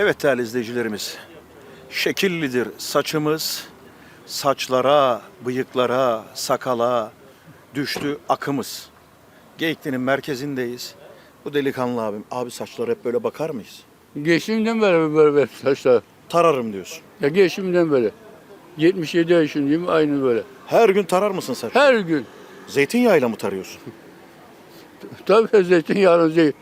Evet değerli izleyicilerimiz. Şekillidir saçımız. Saçlara, bıyıklara, sakala düştü akımız. Geyikli'nin merkezindeyiz. Bu delikanlı abim. Abi saçlara hep böyle bakar mıyız? Geçimden beri böyle böyle saçlar. Tararım diyorsun. Ya geçimden böyle. 77 yaşındayım aynı böyle. Her gün tarar mısın saç? Her gün. Zeytinyağıyla mı tarıyorsun? Tabii zeytinyağlı zeyt.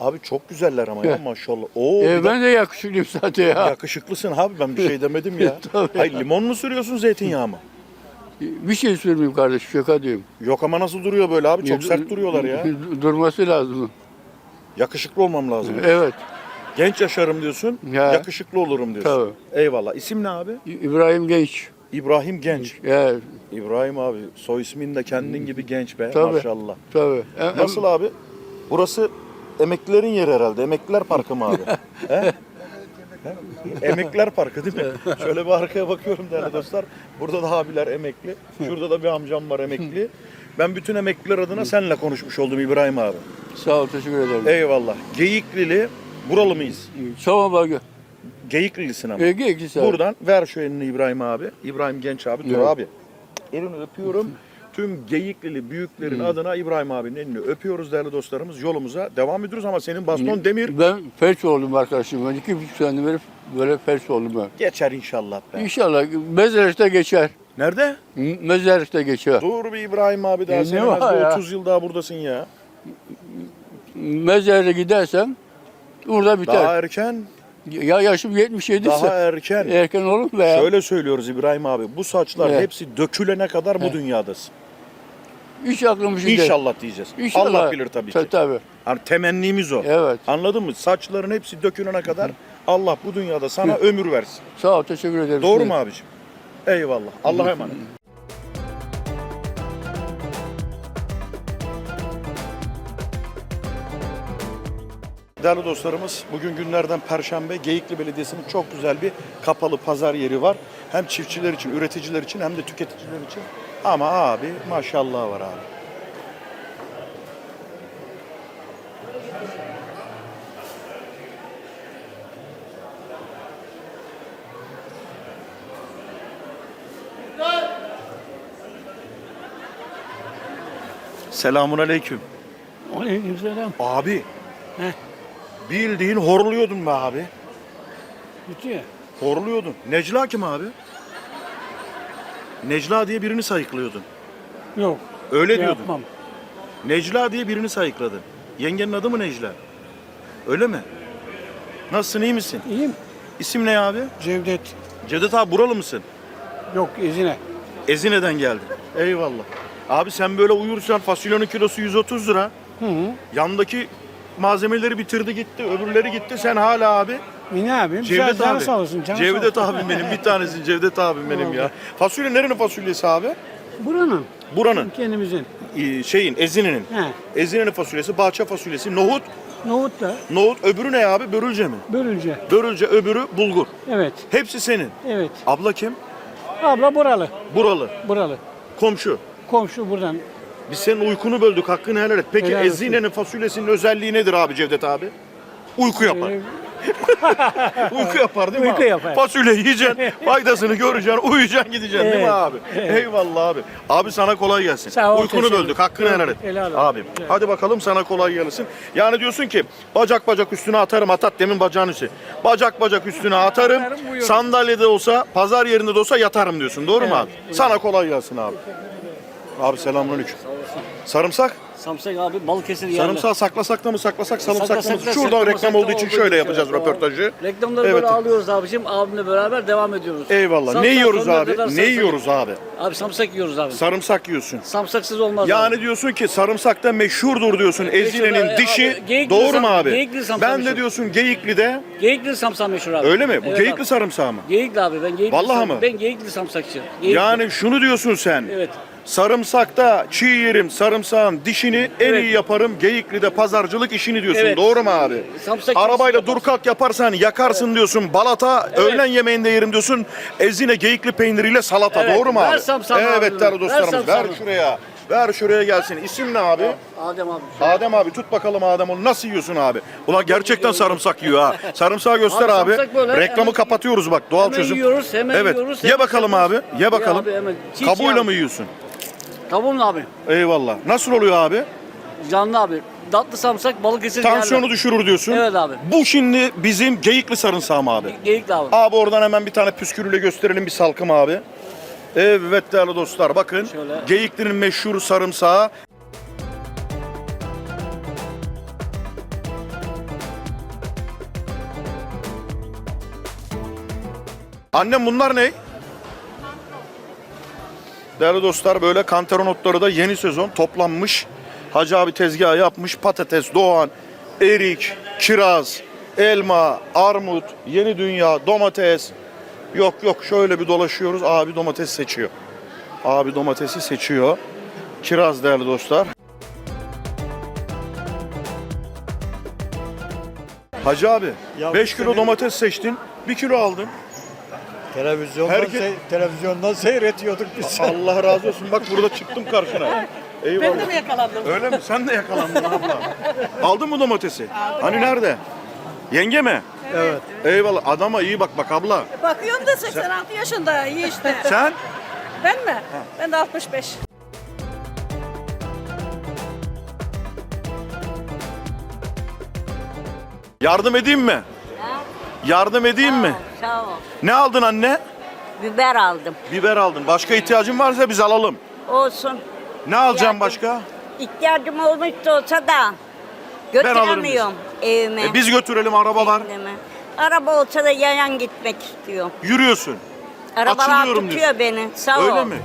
Abi çok güzeller ama ya Heh. maşallah. Oo, E, ben de yakışıklıyım zaten ya. Yakışıklısın abi ben bir şey demedim ya. Hayır limon mu sürüyorsun zeytinyağı mı? Bir şey sürmeyeyim kardeş şaka diyorum. Yok ama nasıl duruyor böyle abi? Çok sert duruyorlar ya. Durması lazım. Yakışıklı olmam lazım. Evet. Genç yaşarım diyorsun, Ya. yakışıklı olurum diyorsun. Tabii. Eyvallah. İsim ne abi? İbrahim Genç. İbrahim Genç. Ya, İbrahim abi soy ismin de kendin gibi genç be Tabii. maşallah. tabii. E, Nasıl abi? Burası emeklilerin yeri herhalde. Emekliler Parkı mı abi? He? He? Emekliler Parkı değil mi? Şöyle bir arkaya bakıyorum değerli dostlar. Burada da abiler emekli. Şurada da bir amcam var emekli. Ben bütün emekliler adına seninle konuşmuş oldum İbrahim abi. Sağ ol teşekkür ederim. Eyvallah. Geyiklili buralı mıyız? Tamam bak. Geyiklilisin ama. E, Genç abi. Buradan ver şu elini İbrahim abi. İbrahim Genç abi. Dur Evet. abi. Elini öpüyorum. Tüm Geyiklili büyüklerin adına İbrahim abinin elini öpüyoruz değerli dostlarımız. Yolumuza devam ediyoruz ama senin baston demir Ben felç oldum arkadaşım. Ben iki buçuk sene beri böyle felç oldum ben. geçer inşallah be. İnşallah mezarlıkta geçer. Nerede? Mezarlıkta geçer. Dur bir İbrahim abi daha E, sen en az var bir ya? 30 yıl daha buradasın ya. Mezarlığa gidersem orada biter. Daha erken, Ya yaşım 77 daha ise erken. erken olur mu ya? Şöyle söylüyoruz İbrahim abi. Bu saçlar Evet. hepsi dökülene kadar bu Evet. dünyadasın. Hiç aklım bir şey değil. İnşallah diyeceğiz. İnşallah. Allah bilir tabii ki. Ta- Tabii. Hani temennimiz o. Evet. Anladın mı? Saçların hepsi dökülene kadar Allah bu dünyada sana ömür versin. Sağ ol teşekkür ederim. Doğru mu abicim? Eyvallah. Allah'a emanet. Değerli dostlarımız, bugün günlerden Perşembe Geyikli Belediyesi'nin çok güzel bir kapalı pazar yeri var. Hem çiftçiler için, üreticiler için hem de tüketiciler için. Ama abi maşallah var abi. Selamun aleyküm. Aleykümselam. Abi. Heh. Bildiğin horluyordun be abi. Bitiyor. Horluyordun. Necla kim abi? Necla diye birini sayıklıyordun. Yok. Öyle şey diyordun. Yapmam. Necla diye birini sayıkladın. Yengenin adı mı Necla? Öyle mi? Nasılsın iyi misin? İyiyim. İsim ne abi? Cevdet. Cevdet abi buralı mısın? Yok izine. Ezine'den geldin. Eyvallah. Abi sen böyle uyursan fasulyonun kilosu 130 lira. Hı hı. Yandaki malzemeleri bitirdi gitti, öbürleri gitti. Sen hala abi. E ne yapayım? Cevdet Canı abi. sağ olsun. Canı Cevdet sağ olsun. abim benim. Bir tanesin Cevdet abim benim ya. Fasulye nerenin fasulyesi abi? Buranın. Buranın. Kendimizin. Ee, Şeyin, Ezine'nin. He. Ezine'nin fasulyesi, bahçe fasulyesi, nohut. Nohut da Nohut öbürü ne abi? Börülce mi? börülce. Börülce öbürü bulgur. Evet. Hepsi senin. Evet. Abla kim? Abla buralı. Buralı. Buralı. Komşu. Komşu buradan. Biz senin uykunu böldük. Hakkını helal et. Peki Helal olsun. Ezine'nin fasulyesinin özelliği nedir abi Cevdet abi? Uyku yapar. Ee, Uyku yapar değil mi Uyku abi? yapar. Fasulye yiyeceksin, faydasını göreceksin, uyuyacaksın, gideceksin değil mi Evet, abi? Eyvallah abi. Abi sana kolay gelsin. Sağ ol, Uykunu teşekkür böldük, hakkını helal et. Helal olsun. Abim, Evet. hadi bakalım sana kolay gelsin. Yani diyorsun ki, bacak bacak üstüne atarım, atat demin bacağın üstü. Bacak bacak üstüne atarım, Atarım, sandalyede olsa, pazar yerinde de olsa yatarım diyorsun. Doğru mu abi? Sana kolay gelsin abi. Abi selamünaleyküm. Sarımsak? Samsak abi Balıkesir yerli. Sarımsağı saklasak da mı saklasak, sarımsak da mı? sakla, Şuradan saklamasak reklam da olduğu için şöyle için yapacağız tamam. röportajı. Reklamları Evet. böyle alıyoruz abicim. Abimle beraber devam ediyoruz. Eyvallah. Samsak ne yiyoruz abi? kadar Ne samsak- yiyoruz abi? Abi samsak yiyoruz abi. Sarımsak yiyorsun. Samsaksız olmaz abi. Yani diyorsun ki sarımsakta meşhurdur diyorsun Ezine'nin Meşhur, dişi. abi, Doğru mu abi? Geyikli samsak ben de diyorsun Geyikli'de. Geyikli samsak meşhur abi. Öyle mi? Bu Evet Geyikli abi. sarımsağı mı? Geyikli abi ben Geyikli. Vallahi mı? Ben Geyikli samsakçı. Yani şunu diyorsun sen. Evet. Sarımsakta çiğ yerim sarımsağın dişini en Evet. iyi yaparım. Geyikli'de pazarcılık işini diyorsun. Evet. Doğru mu abi? Samsak Arabayla işi dur kalk yaparsan yakarsın diyorsun. Balata öğlen yemeğinde yerim diyorsun. Ezine geyikli peyniriyle salata. Evet. Doğru mu Ver abi? samsağı Evet değerli Ver dostlarımız ver şuraya. Ver şuraya gelsin. İsim ne abi? Adem abi. Adem abi tut bakalım Adem onu nasıl yiyorsun abi? Ulan gerçekten sarımsak yiyor ha. Sarımsağı göster Abi abi. sarımsak böyle, Reklamı hemen- kapatıyoruz bak doğal Hemen çözüm. yiyoruz, hemen evet. yiyoruz, Ye hemen bakalım abi. Ye bakalım. abi, hemen. Çiğ çiğ Kabuğuyla abi. mı yiyorsun? Tavuğum abi. Eyvallah. Nasıl oluyor abi? Canlı abi. Tatlı samsak Balıkesir Tansiyonu yerli. düşürür diyorsun. Evet abi. Bu şimdi bizim geyikli sarımsağı mı abi? Geyikli abi. Abi oradan hemen bir tane püskürüyle gösterelim bir salkım abi. Evet değerli dostlar bakın. Şöyle. Geyikli'nin meşhur sarımsağı. Annem bunlar ne? Değerli dostlar böyle kantaron otları da yeni sezon toplanmış. Hacı abi tezgahı yapmış. Patates, doğan, erik, kiraz, elma, armut, yeni dünya, domates. Yok yok şöyle bir dolaşıyoruz. Abi domates seçiyor. Abi domatesi seçiyor. Kiraz değerli dostlar. Hacı abi Ya 5 kilo domates seçtin. 1 kilo aldın. Televizyondan, Herkes- sey- televizyondan seyretiyorduk biz. Allah razı olsun. Bak burada çıktım karşına. Eyvallah. Ben de mi yakalandım? Öyle mi? Sen de yakalandın abla. Aldın mı domatesi? Hani nerede? Yenge mi? evet. Eyvallah. Adama iyi bak bak abla. Bakıyorum da 86 yaşında iyi işte. Sen? Ben mi? Ben de 65. Yardım edeyim mi? Yardım edeyim mi? Sağ ol. Ne aldın anne? Biber aldım. Biber aldın. Başka ihtiyacın varsa biz alalım. Olsun. Ne alacağım başka? İhtiyacım olmuşsa olsa da götüremiyorum evime. E, biz götürelim araba var. Araba olsa da yayan gitmek istiyorum. Yürüyorsun. Arabalar Açılıyorum tutuyor beni. Sağ ol. Öyle mi?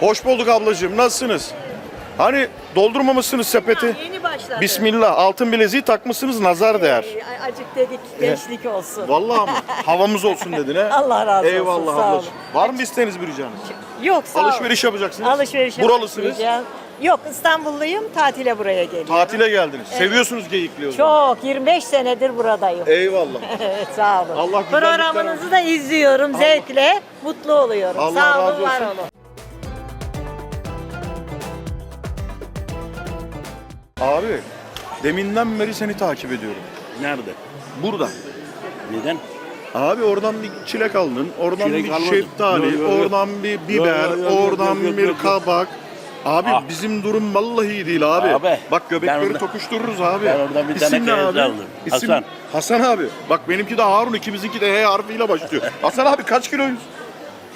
Hoş bulduk ablacığım. Nasılsınız? Hani doldurmamışsınız sepeti. Yeni başladı. Bismillah. Altın bileziği takmışsınız nazar değer. Ay, Acık dedik gençlik olsun. Vallahi mı? Havamız olsun dedin he. Allah razı olsun, Eyvallah ablacığım. olun. Var mı isteğiniz bir ricanız? Yok sağ ol. Alışveriş yapacaksınız. Alışveriş Buralısınız. yapacağız. Yok İstanbulluyum tatile buraya geliyorum. Tatile geldiniz. Seviyorsunuz geyikli o zaman. Çok 25 senedir buradayım. Eyvallah. Evet sağ olun. Allah güzellikler Programınızı da izliyorum zevkle. Mutlu oluyorum. Allah sağ razı olun var olsun. olun. Abi deminden beri seni takip ediyorum. Nerede? Burada. Neden? Abi oradan bir çilek aldın, oradan Çilek bir almadım. şeftali, Yok, yok, yok. oradan bir biber, Yok, yok, yok, oradan yok, yok, bir yok, yok. kabak. Abi Ah. bizim durum vallahi iyi değil abi. Abi, Bak göbekleri ben orada- tokuştururuz abi. ben oradan bir tane ne kayısı aldım. Hasan. Hasan abi. Bak benimki de Harun, ikimizinki de H harfiyle başlıyor. Hasan abi kaç kiloyuz?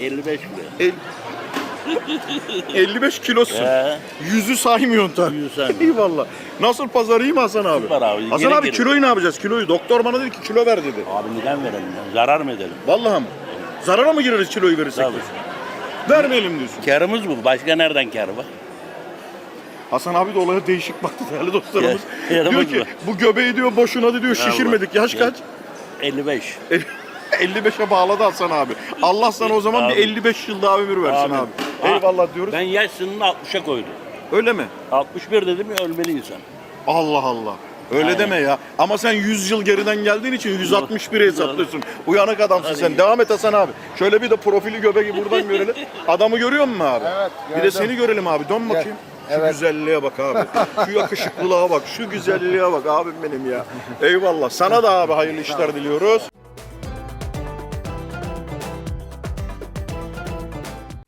55 lira. El... 55 kilosun. He. Yüzü saymıyorsun tabii. Yüzü saymıyorum. Eyvallah. Nasıl pazar iyi mi Hasan abi? Süper abi, Hasan abi geri. kiloyu ne yapacağız? Kiloyu doktor bana dedi ki kilo ver dedi. Abi neden verelim ya? Zarar mı edelim? Vallahi mı? Zarara mı gireriz kiloyu verirsek? Tabii. diyorsun? Vermeyelim diyorsun. Karımız bu. Başka nereden kar var? Hasan abi de olaya değişik baktı değerli dostlarımız. Ya, yaramaz diyor ki mı? bu göbeği diyor boşuna diyor şişirmedik. Yaş Ya. kaç? 55. 55'e bağladı Hasan abi. Allah sana o zaman bir Abi. 55 yıl daha ömür versin Amin. abi. Ha, Eyvallah diyoruz. Ben yaş sınırını 60'a koydum. Öyle mi? 61 dedim ya ölmeli insan. Allah Allah. Öyle Aynen. deme ya. Ama sen 100 yıl geriden geldiğin için 161'e hesaplıyorsun. Uyanık adamsın sen. Devam et Hasan abi. Şöyle bir de profili göbeği buradan görelim. Adamı görüyor musun abi? Evet. Bir de seni görelim abi. Dön bakayım. Şu güzelliğe bak abi. Şu yakışıklılığa bak. Şu güzelliğe bak abim benim ya. Eyvallah. Sana da abi hayırlı işler diliyoruz.